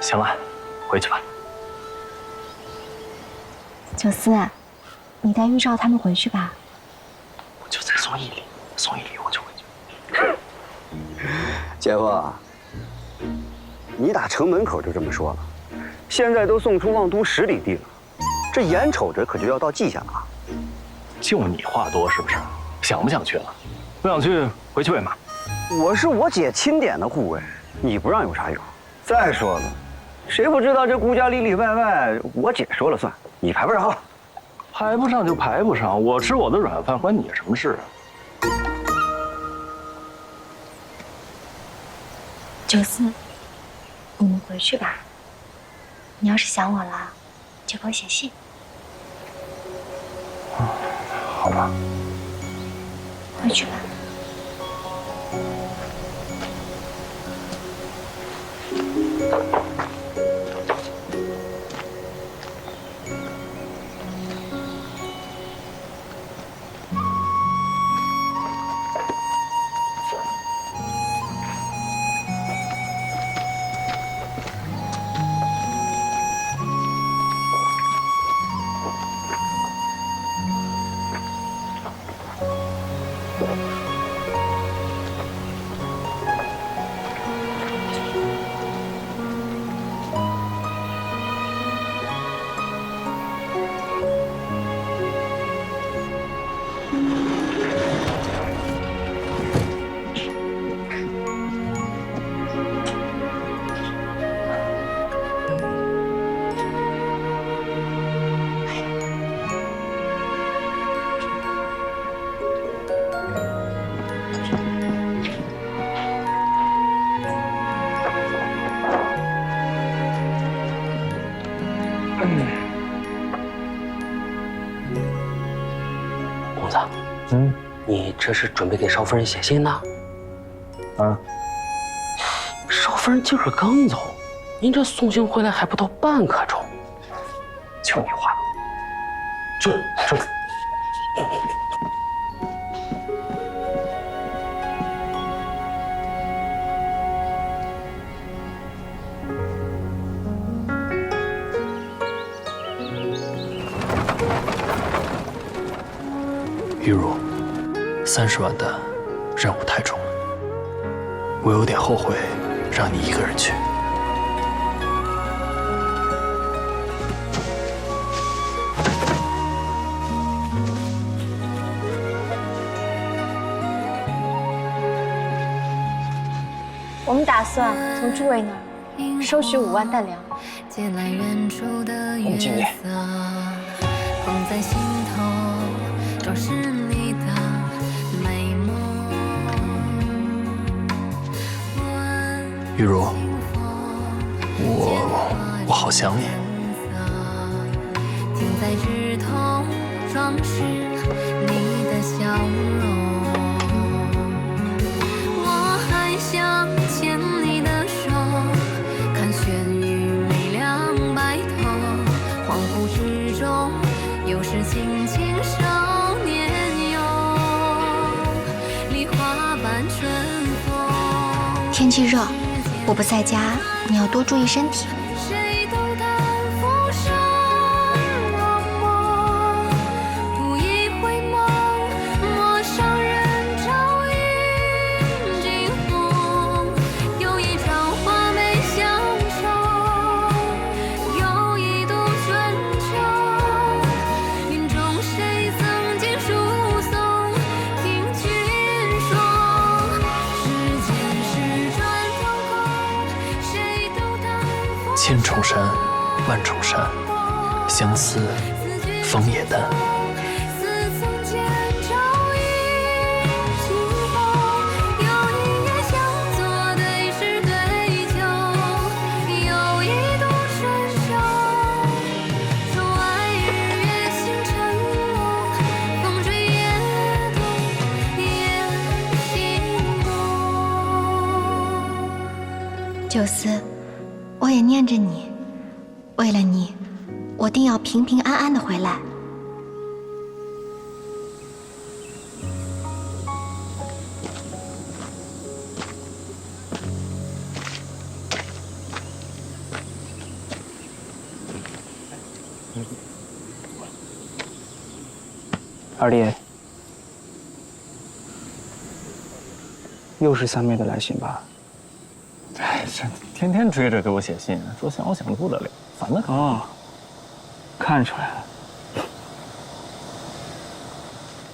行了，回去吧。九思，你带玉照他们回去吧。我就再送一礼，送一礼我就回去。姐夫，你打城门口就这么说了，现在都送出望都十里地了，这眼瞅着可就要到蓟县了。就你话多是不是？想不想去了？不想去，回去喂马。我是我姐钦点的护卫，你不让有啥用？再说了，谁不知道这顾家里里外外我姐说了算，你排不上号。排不上就排不上，我吃我的软饭，关你什么事啊？九思，你们回去吧。你要是想我了，就给我写信。好吧。回去吧。公子，嗯，你这是准备给少夫人写信呢？啊，少夫人今儿刚走，您这送信回来还不到半刻钟。就你话多，就就。玉茹，三十万的任务太重了，我有点后悔让你一个人去。我们打算从诸位那儿收取五万担粮。我们尽力。是你的美梦。玉茹，我我好想你。停在枝头，装饰你的笑容。我还想牵你的手，看玄宇微凉白头，恍惚之中。又是轻天气热，我不在家，你要多注意身体。千重山，万重山，相思风也淡。似曾见照映惊鸿，有一夜相作对诗对酒，有一度春秋。窗外日月星辰落，风吹叶动，雁心动。九思，我也念着你为了你我定要平平安安的回来。二弟又是三妹的来信吧？哎，这天天追着给我写信，说想我想的不得了，烦的很。哦，看出来了，